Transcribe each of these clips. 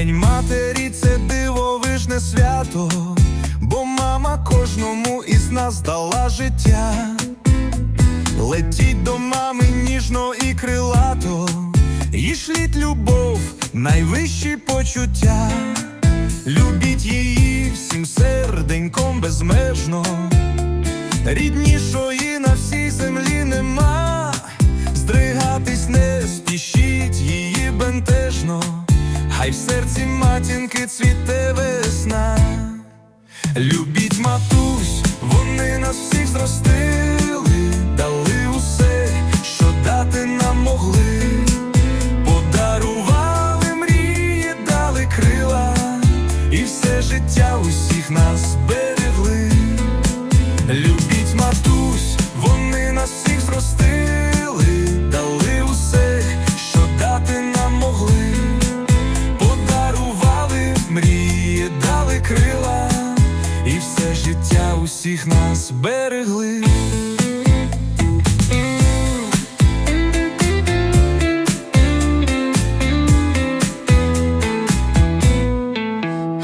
День матері це дивовижне свято, бо мама кожному із нас дала життя. Летіть до мами ніжно і крилато, і шліть любов, найвищі почуття, любіть її всім серденьком безмежно, ріднішої на всій землі нема, здригатись не спішіть її бентежно хай в серці матінки цвіте весна. Любіть матусь, вони нас всіх зростили, дали усе, що дати нам могли, подарували мрії, дали крила, і все життя усіх нас берегли. Крила, і все життя усіх нас берегли.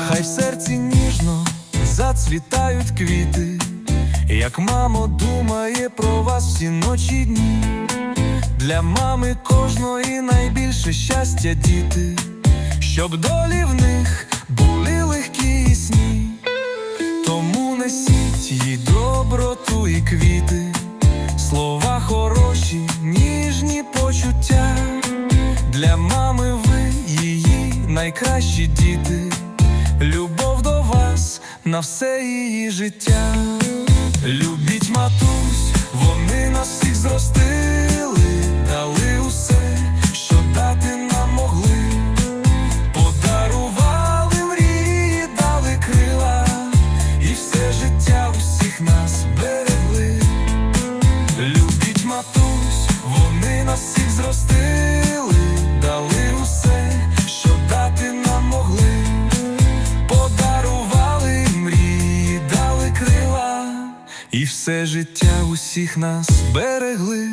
Хай в серці ніжно зацвітають квіти, як мамо думає про вас всі ночі дні. Для мами кожної найбільше щастя діти, щоб долі в них легкі і сні. Тому несіть їй доброту і квіти, слова хороші, ніжні почуття. Для мами ви її найкращі діти, любов до вас на все її життя. Любіть матусь, всіх зростили, дали усе, що дати нам могли. Подарували мрії, дали крила, і все життя усіх нас берегли.